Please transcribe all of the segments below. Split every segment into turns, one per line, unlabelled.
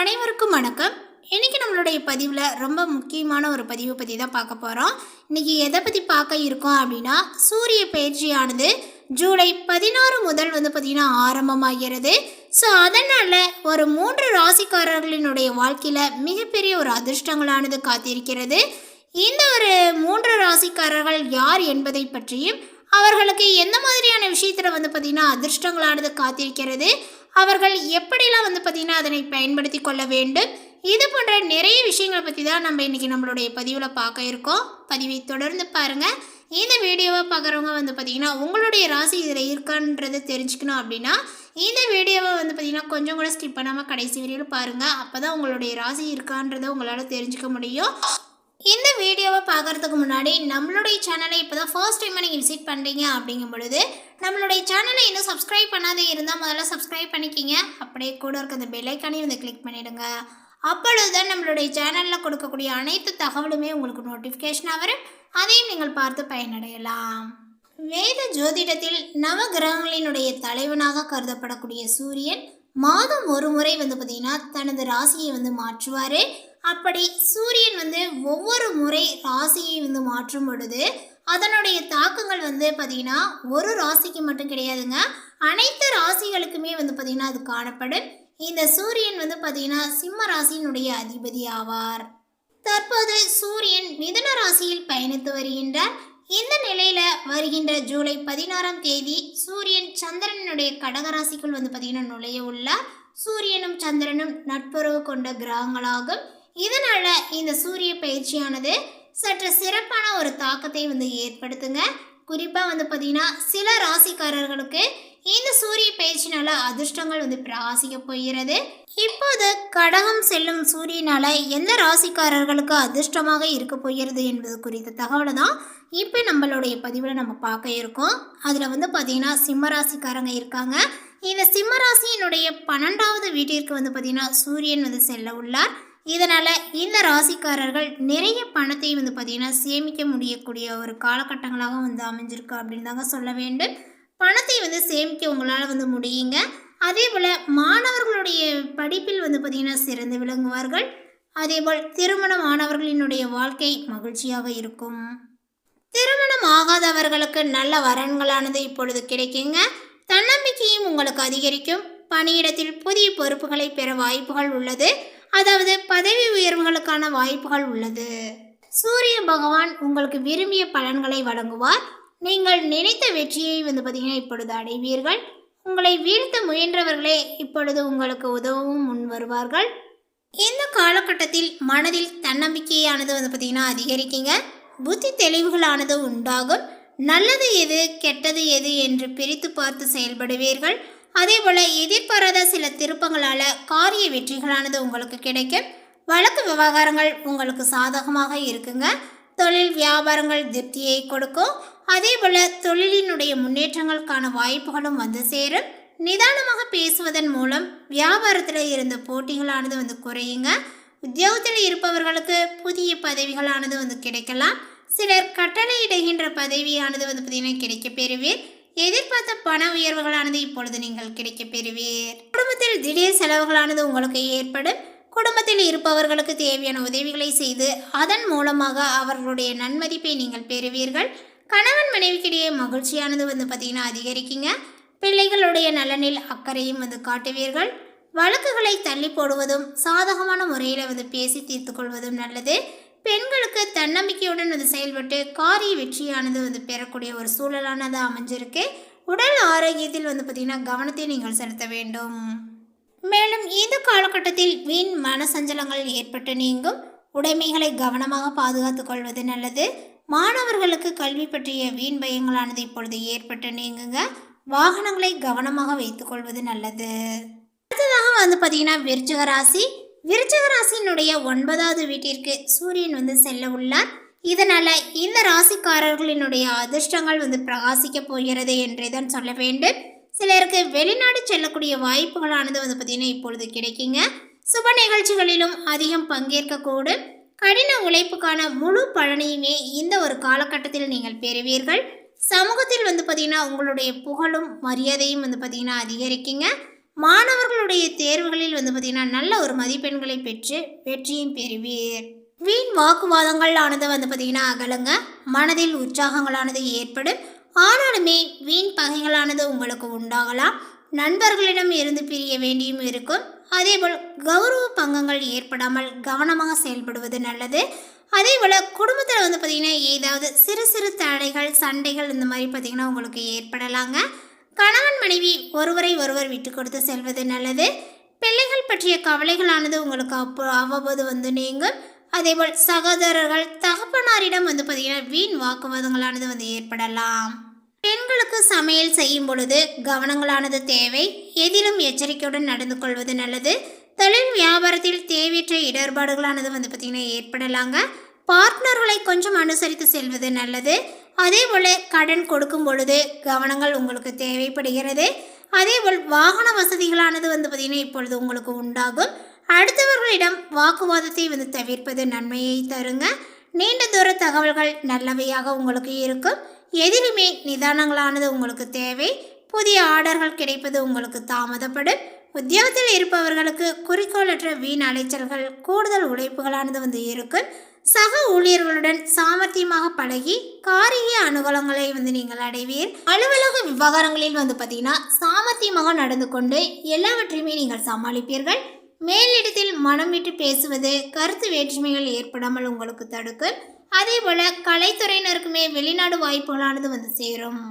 அனைவருக்கும் வணக்கம். இன்றைக்கி நம்மளுடைய பதிவில் ரொம்ப முக்கியமான ஒரு பதிவை பற்றி தான் பார்க்க போகிறோம் இன்னைக்கு எதை பற்றி பார்க்க இருக்கோம் அப்படின்னா சூரிய பயிற்சியானது ஜூலை பதினாறு முதல் வந்து பார்த்திங்கன்னா ஆரம்பமாகிறது. ஸோ அதனால் ஒரு மூன்று ராசிக்காரர்களினுடைய வாழ்க்கையில் மிகப்பெரிய ஒரு அதிர்ஷ்டங்களானது காத்திருக்கிறது. இந்த ஒரு மூன்று ராசிக்காரர்கள் யார் என்பதை பற்றியும் அவர்களுக்கு எந்த மாதிரியான விஷயத்தில் வந்து பார்த்திங்கன்னா அதிர்ஷ்டங்களானது காத்திருக்கிறது. அவர்கள் எப்படிலாம் வந்து பார்த்திங்கன்னா அதனை பயன்படுத்தி கொள்ள வேண்டும்? இது போன்ற நிறைய விஷயங்களை பற்றி தான் நம்ம இன்றைக்கி நம்மளுடைய பதிவில் பார்க்க இருக்கோம். பதிவை தொடர்ந்து பாருங்கள் இந்த வீடியோவை பார்க்குறவங்க வந்து பார்த்திங்கன்னா உங்களுடைய ராசி இதில் இருக்கான்றதை தெரிஞ்சுக்கணும் அப்படின்னா இந்த வீடியோவை வந்து பார்த்திங்கன்னா கொஞ்சம் கூட ஸ்கிப் பண்ணாமல் கடைசி வரையிலும் பாருங்கள் அப்போ தான் உங்களுடைய ராசி இருக்கான்றதை உங்களால் தெரிஞ்சுக்க முடியும். இந்த வீடியோவை பார்க்குறதுக்கு முன்னாடி நம்மளுடைய சேனலை இப்போ தான் ஃபர்ஸ்ட் டைம் நீங்கள் விசிட் பண்ணுறீங்க அப்படிங்கும் பொழுது நம்மளுடைய சேனலை இன்னும் சப்ஸ்கிரைப் பண்ணாதே இருந்தால் முதல்ல சப்ஸ்கிரைப் பண்ணிக்கிங்க. அப்படியே கூட இருக்க அந்த பெல்லைக்கானே வந்து கிளிக் பண்ணிவிடுங்க அப்பொழுது தான் நம்மளுடைய சேனலில் கொடுக்கக்கூடிய அனைத்து தகவலுமே உங்களுக்கு நோட்டிஃபிகேஷனாக வரும். அதையும் நீங்கள் பார்த்து பயனடையலாம். வேத ஜோதிடத்தில் நவ கிரகங்களினுடைய தலைவனாக கருதப்படக்கூடிய சூரியன் மாதம் ஒரு முறை வந்து பார்த்திங்கன்னா தனது ராசியை வந்து மாற்றுவார். அப்படி சூரியன் வந்து ஒவ்வொரு முறை ராசியை வந்து மாற்றும் பொழுது அதனுடைய தாக்கங்கள் வந்து பார்த்திங்கன்னா ஒரு ராசிக்கு மட்டும் கிடையாதுங்க. அனைத்து ராசிகளுக்குமே வந்து பார்த்திங்கன்னா அது காணப்படும். இந்த சூரியன் வந்து பார்த்திங்கன்னா சிம்ம ராசியினுடைய அதிபதி ஆவார். தற்போது சூரியன் மிதுன ராசியில் பயணித்து வருகின்றார். இந்த நிலையில் வருகின்ற ஜூலை பதினாறாம் தேதி சூரியன் சந்திரனுடைய கடகராசிக்குள் வந்து பார்த்திங்கன்னா நுழைய உள்ளார். சூரியனும் சந்திரனும் நட்புறவு கொண்ட கிரகங்களாகும். இதனால் இந்த சூரிய பயிற்சியானது சற்று சிறப்பான ஒரு தாக்கத்தை வந்து ஏற்படுத்துங்க. குறிப்பாக வந்து பார்த்தீங்கன்னா சில ராசிக்காரர்களுக்கு இந்த சூரிய பயிற்சினால அதிர்ஷ்டங்கள் வந்து பிராசிக்க போகிறது. இப்போது கடகம் செல்லும் சூரியனால எந்த ராசிக்காரர்களுக்கு அதிர்ஷ்டமாக இருக்க போகிறது என்பது குறித்த தகவலை தான் இப்போ நம்மளுடைய பதிவில் நம்ம பார்க்க இருக்கோம். அதில் வந்து பார்த்திங்கன்னா சிம்ம ராசிக்காரங்க இருக்காங்க. இந்த சிம்ம ராசியினுடைய பன்னெண்டாவது வீட்டிற்கு வந்து பார்த்திங்கன்னா சூரியன் வந்து செல்ல உள்ளார். இதனால் இந்த ராசிக்காரர்கள் நிறைய பணத்தை வந்து பார்த்திங்கன்னா சேமிக்க முடியக்கூடிய ஒரு காலகட்டங்களாக வந்து அமைஞ்சிருக்கு அப்படின்னு தாங்க சொல்ல வேண்டும். பணத்தை வந்து சேமிக்க உங்களால் வந்து முடியுங்க. அதே போல் மாணவர்களுடைய படிப்பில் வந்து பார்த்திங்கன்னா சிறந்து விளங்குவார்கள். அதேபோல் திருமண மாணவர்களினுடைய வாழ்க்கை மகிழ்ச்சியாக இருக்கும். திருமணம் ஆகாதவர்களுக்கு நல்ல வரன்களானது இப்பொழுது கிடைக்குங்க. தன்னம்பிக்கையும் உங்களுக்கு அதிகரிக்கும். பணியிடத்தில் புதிய பொறுப்புகளை பெற வாய்ப்புகள் உள்ளது. அதாவது பதவி உயர்வுகளுக்கான வாய்ப்புகள் உள்ளது. சூரிய பகவான் உங்களுக்கு விரும்பிய பலன்களை வழங்குவார். நீங்கள் நினைத்த வெற்றியை வந்து பார்த்தீங்கன்னா இப்பொழுது அடைவீர்கள். உங்களை வீழ்த்த முயன்றவர்களே இப்பொழுது உங்களுக்கு உதவவும் முன் வருவார்கள். இந்த காலகட்டத்தில் மனதில் தன்னம்பிக்கையானது வந்து பார்த்திங்கன்னா அதிகரிக்குங்க. புத்தி தெளிவுகளானது உண்டாகும். நல்லது எது கெட்டது எது என்று பிரித்து பார்த்து செயல்படுவீர்கள். அதே போல் எதிர்பாராத சில திருப்பங்களால் காரிய வெற்றிகளானது உங்களுக்கு கிடைக்கும். வழக்கு விவகாரங்கள் உங்களுக்கு சாதகமாக இருக்குங்க. தொழில் வியாபாரங்கள் திருப்தியை கொடுக்கும். அதே போல் தொழிலினுடைய முன்னேற்றங்களுக்கான வாய்ப்புகளும் வந்து சேரும். நிதானமாக பேசுவதன் மூலம் வியாபாரத்தில் இருந்த போட்டிகளானது வந்து குறையுங்க. உத்தியோகத்தில் இருப்பவர்களுக்கு புதிய பதவிகளானது வந்து கிடைக்கலாம். சிலர் கட்டளையிடுகின்ற பதவியானது வந்து பார்த்திங்கன்னா கிடைக்க பெறுவீர். எதிர்பார்த்த பண உயர்வுகளானது இப்பொழுது நீங்கள் கிடைக்க பெறுவீர். குடும்பத்தில் திடீர் செலவுகளானது உங்களுக்கு ஏற்படும். குடும்பத்தில் இருப்பவர்களுக்கு தேவையான உதவிகளை செய்து அதன் மூலமாக அவர்களுடைய நன்மதிப்பை நீங்கள் பெறுவீர்கள். கணவன் மனைவிக்கிடையே மகிழ்ச்சியானது வந்து பார்த்திங்கன்னா அதிகரிக்குங்க. பிள்ளைகளுடைய நலனில் அக்கறையும் வந்து காட்டுவீர்கள். வழக்குகளை தள்ளி போடுவதும் சாதகமான முறையில் வந்து பேசி தீர்த்து கொள்வதும் நல்லது. பெண்களுக்கு தன்னம்பிக்கையுடன் வந்து செயல்பட்டு காரிய வெற்றியானது வந்து பெறக்கூடிய ஒரு சூழலானது அமைஞ்சிருக்கு. உடல் ஆரோக்கியத்தில் வந்து பார்த்திங்கன்னா கவனத்தை நீங்கள் செலுத்த வேண்டும். மேலும் இந்த காலகட்டத்தில் வீண் மனசஞ்சலங்கள் ஏற்பட்டு நீங்கும். உடைமைகளை கவனமாக பாதுகாத்துக் கொள்வது நல்லது. மாணவர்களுக்கு கல்வி பற்றிய வீண் பயங்களானது இப்பொழுது ஏற்பட்டு நீங்குங்க. வாகனங்களை கவனமாக வைத்துக்கொள்வது நல்லது. அடுத்ததாக வந்து பார்த்தீங்கன்னா விருச்சிக ராசி. விருச்சக ராசியினுடைய ஒன்பதாவது வீட்டிற்கு சூரியன் வந்து செல்ல உள்ளார். இதனால் இந்த ராசிக்காரர்களினுடைய அதிர்ஷ்டங்கள் வந்து பிரகாசிக்க போகிறது என்றே தான் சொல்ல வேண்டும். சிலருக்கு வெளிநாடு செல்லக்கூடிய வாய்ப்புகளானது வந்து பார்த்திங்கன்னா இப்பொழுது கிடைக்குங்க. சுப நிகழ்ச்சிகளிலும் அதிகம் பங்கேற்கக்கூடும் கடின உழைப்புக்கான முழு பலனையுமே இந்த ஒரு காலகட்டத்தில் நீங்கள் பெறுவீர்கள். சமூகத்தில் வந்து பார்த்திங்கன்னா உங்களுடைய புகழும் மரியாதையும் வந்து பார்த்திங்கன்னா அதிகரிக்குங்க. மாணவர்களுடைய தேர்வுகளில் வந்து பார்த்திங்கன்னா நல்ல ஒரு மதிப்பெண்களை பெற்று வெற்றியும் பெறுவீர். வீண் வாக்குவாதங்கள் ஆனது வந்து பார்த்தீங்கன்னா அகலுங்க. மனதில் உற்சாகங்களானது ஏற்படும். ஆனாலுமே வீண் பகைகளானது உங்களுக்கு உண்டாகலாம். நண்பர்களிடம் இருந்து பிரிய வேண்டியும் இருக்கும். அதேபோல் கௌரவ பங்கங்கள் ஏற்படாமல் கவனமாக செயல்படுவது நல்லது. அதே போல் குடும்பத்தில் வந்து பார்த்திங்கன்னா ஏதாவது சிறு சிறு தடைகள் சண்டைகள் இந்த மாதிரி பார்த்திங்கன்னா உங்களுக்கு ஏற்படலாங்க. கணவன் மனைவி ஒருவரை ஒருவர் விட்டு கொடுத்து செல்வது நல்லது. பிள்ளைகள் பற்றிய கவலைகளானது உங்களுக்கு அப்போ அவ்வப்போது வந்து நீங்கும். அதேபோல் சகோதரர்கள் தகப்பனாரிடம் வந்து பார்த்திங்கன்னா வீண் வாக்குவாதங்களானது வந்து ஏற்படலாம். பெண்களுக்கு சமையல் செய்யும் பொழுது கவனங்களானது தேவை. எதிலும் எச்சரிக்கையுடன் நடந்து கொள்வது நல்லது. தொழில் வியாபாரத்தில் தேவையற்ற இடர்பாடுகளானது வந்து பார்த்திங்கன்னா ஏற்படலாங்க. பார்ட்னர்களை கொஞ்சம் அனுசரித்து செல்வது நல்லது. அதே போல் கடன் கொடுக்கும் பொழுது கவனங்கள் உங்களுக்கு தேவைப்படுகிறது. அதேபோல் வாகன வசதிகளானது வந்து பார்த்திங்கன்னா இப்பொழுது உங்களுக்கு உண்டாகும். அடுத்தவர்களிடம் வாக்குவாதத்தை வந்து தவிர்ப்பது நன்மையை தருங்க. நீண்ட தூர தகவல்கள் நல்லவையாக உங்களுக்கு இருக்கும். எதிலுமே நிதானங்களானது உங்களுக்கு தேவை. புதிய ஆர்டர்கள் கிடைப்பது உங்களுக்கு தாமதப்படும். உத்தியோகத்தில் இருப்பவர்களுக்கு குறிக்கோளற்ற வீண் அலைச்சல்கள் கூடுதல் உழைப்புகளானது வந்து இருக்கும். சக ஊழியர்களுடன் சாமர்த்தியமாக பழகி காரிய அனுகூலங்களை வந்து நீங்கள் அடைவீர். அலுவலக விவகாரங்களில் வந்து பார்த்தீங்கன்னா சாமர்த்தியமாக நடந்து கொண்டு எல்லாவற்றையுமே நீங்கள் சமாளிப்பீர்கள். மேலிடத்தில் மனம் விட்டு பேசுவது கருத்து வேற்றுமைகள் ஏற்படாமல் உங்களுக்கு தடுக்கும் அதே போல கலைத்துறையினருக்குமே வெளிநாடு வாய்ப்புகளானது வந்து சேரும்.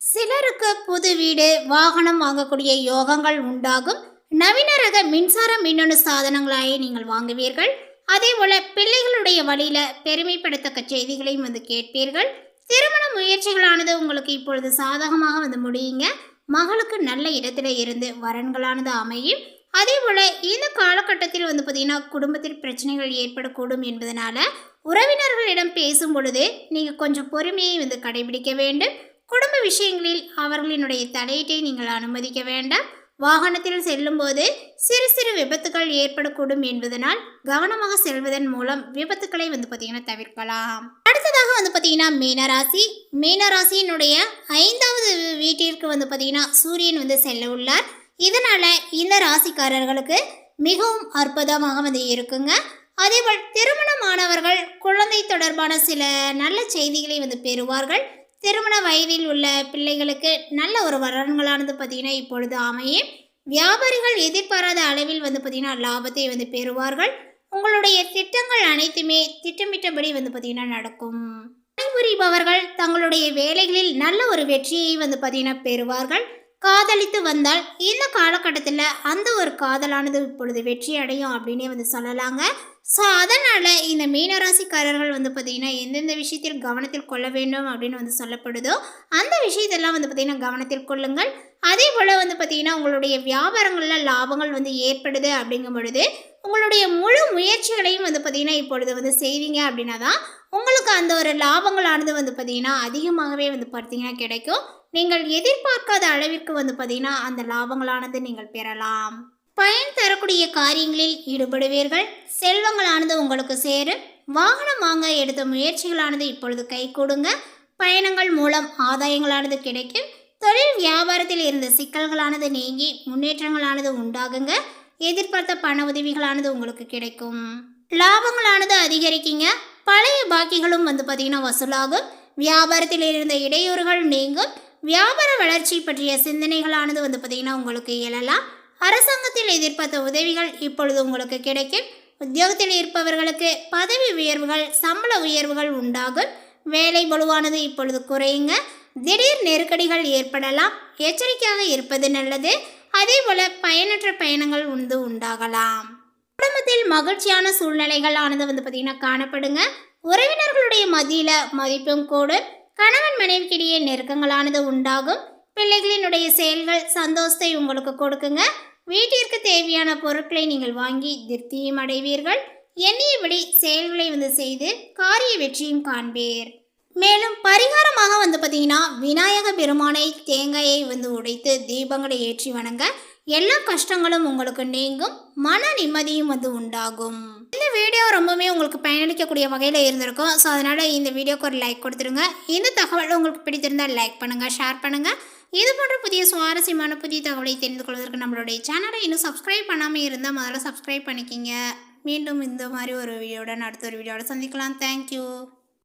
சிலருக்கு புது வீடு வாகனம் வாங்கக்கூடிய யோகங்கள் உண்டாகும். நவீன ரக மின்சார மின்னணு சாதனங்களாயே நீங்கள் வாங்குவீர்கள். அதே போல பிள்ளைகளுடைய வழியில பெருமைப்படுத்தக்க செய்திகளையும் வந்து கேட்பீர்கள். திருமண முயற்சிகளானது உங்களுக்கு இப்பொழுது சாதகமாக வந்து முடியுங்க. மகளுக்கு நல்ல இடத்துல இருந்து வரன்களானது அமையும். அதே போல இந்த காலகட்டத்தில் வந்து பார்த்தீங்கன்னா குடும்பத்தில் பிரச்சனைகள் ஏற்படக்கூடும் என்பதனால உறவினர்களிடம் பேசும் பொழுது நீங்கள் கொஞ்சம் பொறுமையை வந்து கடைபிடிக்க வேண்டும். குடும்ப விஷயங்களில் அவர்களினுடைய தலையீட்டை நீங்கள் அனுமதிக்க வேண்டாம். வாகனத்தில் செல்லும்போது சிறு சிறு விபத்துகள் ஏற்படக்கூடும் என்பதனால் கவனமாக செல்வதன் மூலம் விபத்துக்களை வந்து பார்த்தீங்கன்னா தவிர்க்கலாம். அடுத்ததாக வந்து பார்த்தீங்கன்னா மீனராசி. மீனராசியினுடைய ஐந்தாவது வீட்டிற்கு வந்து பார்த்தீங்கன்னா சூரியன் வந்து செல்ல உள்ளார். இதனால் இந்த ராசிக்காரர்களுக்கு மிகவும் அற்புதமாக வந்து இருக்குங்க. அதேபோல் திருமணமானவர்கள் குழந்தை தொடர்பான சில நல்ல செய்திகளை வந்து பெறுவார்கள். திருமண வயதில் உள்ள பிள்ளைகளுக்கு நல்ல ஒரு வரன்களானது பார்த்திங்கன்னா இப்பொழுது அமையும். வியாபாரிகள் எதிர்பாராத அளவில் வந்து பார்த்திங்கன்னா லாபத்தை வந்து பெறுவார்கள். உங்களுடைய திட்டங்கள் அனைத்துமே திட்டமிட்டபடி வந்து பார்த்திங்கன்னா நடக்கும். பணிபுரிபவர்கள் தங்களுடைய வேலைகளில் நல்ல ஒரு வெற்றியை வந்து பார்த்திங்கன்னா பெறுவார்கள். காதலித்து வந்தால் இந்த காலகட்டத்தில் அந்த ஒரு காதலானது இப்பொழுது வெற்றி அடையும் அப்படின்னே வந்து சொல்லலாங்க. ஸோ அதனால் இந்த மீனராசிக்காரர்கள் வந்து பார்த்திங்கன்னா எந்தெந்த விஷயத்தில் கவனத்தில் கொள்ள வேண்டும் அப்படின்னு வந்து சொல்லப்படுதோ அந்த விஷயத்தெல்லாம் வந்து பார்த்திங்கன்னா கவனத்தில் கொள்ளுங்கள். அதே போல் வந்து பார்த்திங்கன்னா உங்களுடைய வியாபாரங்களில் லாபங்கள் வந்து ஏற்படுது அப்படிங்கும் பொழுது உங்களுடைய முழு முயற்சிகளையும் வந்து பார்த்திங்கன்னா இப்பொழுது வந்து செய்வீங்க அப்படின்னா தான் உங்களுக்கு அந்த ஒரு லாபங்களானது வந்து பார்த்திங்கன்னா அதிகமாகவே வந்து பார்த்திங்கன்னா கிடைக்கும். நீங்கள் எதிர்பார்க்காத அளவிற்கு வந்து பார்த்திங்கன்னா அந்த லாபங்களானது நீங்கள் பெறலாம். பயன் தரக்கூடிய காரியங்களில் ஈடுபடுவீர்கள். செல்வங்களானது உங்களுக்கு சேரும். வாகனம் வாங்க எடுத்த முயற்சிகளானது இப்பொழுது கை கொடுங்க. பயணங்கள் மூலம் ஆதாயங்களானது கிடைக்கும். தொழில் வியாபாரத்தில் இருந்த சிக்கல்களானது நீங்கி முன்னேற்றங்களானது உண்டாகுங்க. எதிர்பார்த்த பண உதவிகளானது உங்களுக்கு கிடைக்கும். லாபங்களானது அதிகரிக்குங்க. பழைய பாக்கிகளும் வந்து பார்த்தீங்கன்னா வசூலாகும். வியாபாரத்தில் இருந்த இடையூறுகள் நீங்கும். வியாபார வளர்ச்சி பற்றிய சிந்தனைகளானது வந்து பார்த்திங்கன்னா உங்களுக்கு இயலலாம் அரசாங்கத்தில் எதிர்பார்த்த உதவிகள் இப்பொழுது உங்களுக்கு கிடைக்கும். உத்தியோகத்தில் இருப்பவர்களுக்கு பதவி உயர்வுகள் சம்பள உயர்வுகள் உண்டாகும். வேலை வலுவானது இப்பொழுது குறையுங்க. திடீர் நெருக்கடிகள் ஏற்படலாம். எச்சரிக்கையாக இருப்பது நல்லது. அதே போல பயனற்ற பயணங்கள் வந்து உண்டாகலாம். குடும்பத்தில் மகிழ்ச்சியான சூழ்நிலைகள் ஆனது வந்து பார்த்திங்கன்னா காணப்படுங்க. உறவினர்களுடைய மதியில் மதிப்பும் கூடும். கணவன் மனைவிக்கிடையே நெருக்கங்களானது உண்டாகும். பிள்ளைகளினுடைய செயல்கள் சந்தோஷத்தை உங்களுக்கு கொடுக்குங்க. வீட்டிற்கு தேவையான பொருட்களை நீங்கள் வாங்கி திருப்தியும் அடைவீர்கள். எண்ணியபடி செயல்களை வந்து செய்து காரிய வெற்றியும் காண்பீர். மேலும் பரிகாரமாக வந்து பார்த்தீங்கன்னா விநாயக பெருமானை தேங்காயை வந்து உடைத்து தீபங்களை ஏற்றி வணங்க எல்லா கஷ்டங்களும் உங்களுக்கு நீங்கும் மன நிம்மதியும் வந்து உண்டாகும். இந்த வீடியோ ரொம்பவுமே உங்களுக்கு பயனளிக்கக்கூடிய வகையில் இருந்திருக்கும். ஸோ அதனால் இந்த வீடியோக்கு ஒரு லைக் கொடுத்துருங்க இந்த தகவல் உங்களுக்கு பிடித்திருந்தால் லைக் பண்ணுங்கள் ஷேர் பண்ணுங்கள் இது போன்ற புதிய சுவாரஸ்யமான புதிய தகவலை தெரிந்து கொள்வதற்கு நம்மளுடைய சேனலை இன்னும் சப்ஸ்கிரைப் பண்ணாமல் இருந்தால் முதல்ல சப்ஸ்கிரைப் பண்ணிக்கிங்க. மீண்டும் இந்த மாதிரி ஒரு வீடியோட அடுத்த ஒரு வீடியோட சந்திக்கலாம். தேங்க்யூ